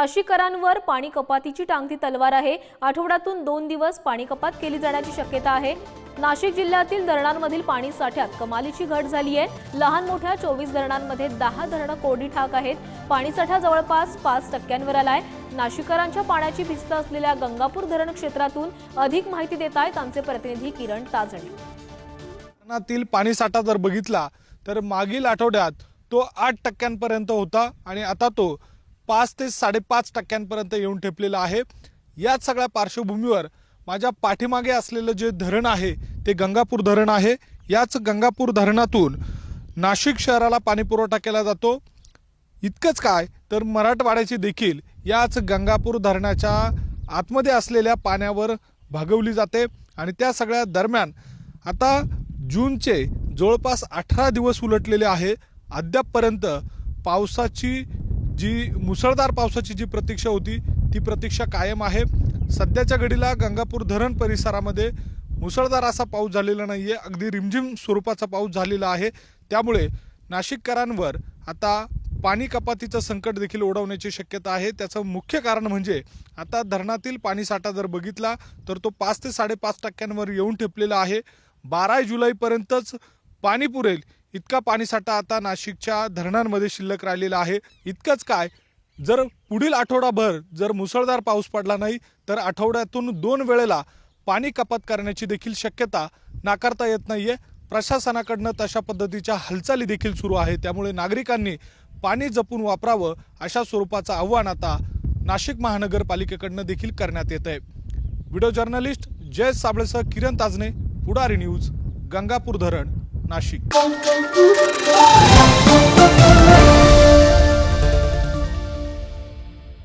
नाशिककरांवर पाणी कपातीची टांगती तलवार आहे. आठवड्यातून दोन दिवस पाणी कपात केली जाण्याची शक्यता आहे. नाशिक जिल्ह्यातील धरणांमधील पाणी साठ्यात कमालीची घट झाली आहे. लहान मोठ्या चोवीस धरणांमध्ये दहा धरणं कोरडी ठाक आहेत. पाणीसाठा जवळपास पाच टक्क्यांवर आलाय. नाशिककरांच्या पाण्याची भिस्त असलेल्या गंगापूर धरण क्षेत्रातून अधिक माहिती देत आहेत आमचे प्रतिनिधी किरण ताजणे. धरणातील पाणीसाठा जर बघितला तर मागील आठवड्यात तो आठ टक्क्यांपर्यंत होता आणि आता तो पाच ते साडेपाच टक्क्यांपर्यंत येऊन ठेपलेलं आहे. याच सगळ्या पार्श्वभूमीवर माझ्या पाठीमागे असलेलं जे धरण आहे ते गंगापूर धरण आहे. याच गंगापूर धरणातून नाशिक शहराला पाणीपुरवठा केला जातो. इतकंच काय तर मराठवाड्याची देखील याच गंगापूर धरणाच्या आतमध्ये असलेल्या पाण्यावर भागवली जाते. आणि त्या सगळ्या दरम्यान आता जूनचे जवळपास अठरा दिवस उलटलेले आहे. अद्यापपर्यंत पावसाची जी मुसळधार पावसाची जी प्रतीक्षा होती ती प्रतीक्षा कायम आहे. सध्याच्या घडीला गंगापूर धरण परिसरामध्ये मुसळधार असा पाऊस झालेला नाही आहे अगदी रिमझिम स्वरूपाचा पाऊस झालेला आहे. त्यामुळे नाशिककरांवर आता पाणी कपातीचं संकट देखील ओढवण्याची शक्यता आहे. त्याचं मुख्य कारण म्हणजे आता धरणातील पाणीसाठा जर बघितला तर तो पाच ते साडेपाच टक्क्यांवर येऊन ठेपलेला आहे. बारा जुलैपर्यंतच पाणी पुरेल. इतका पाणीसाठा आता नाशिकच्या धरणांमध्ये शिल्लक राहिलेला आहे. इतकंच काय जर पुढील आठवडाभर जर मुसळधार पाऊस पडला नाही तर आठवड्यातून दोन वेळेला पाणी कपात करण्याची देखील शक्यता नाकारता येत नाहीये. प्रशासनाकडनं तशा पद्धतीच्या हालचाली देखील सुरू आहे त्यामुळे नागरिकांनी पाणी जपून वापरावं अशा स्वरूपाचं आव्हान आता नाशिक महानगरपालिकेकडनं देखील करण्यात येत आहे व्हिडिओ जर्नलिस्ट जय साबळेसह किरण ताजने पुढारी न्यूज गंगापूर धरण. नाशिक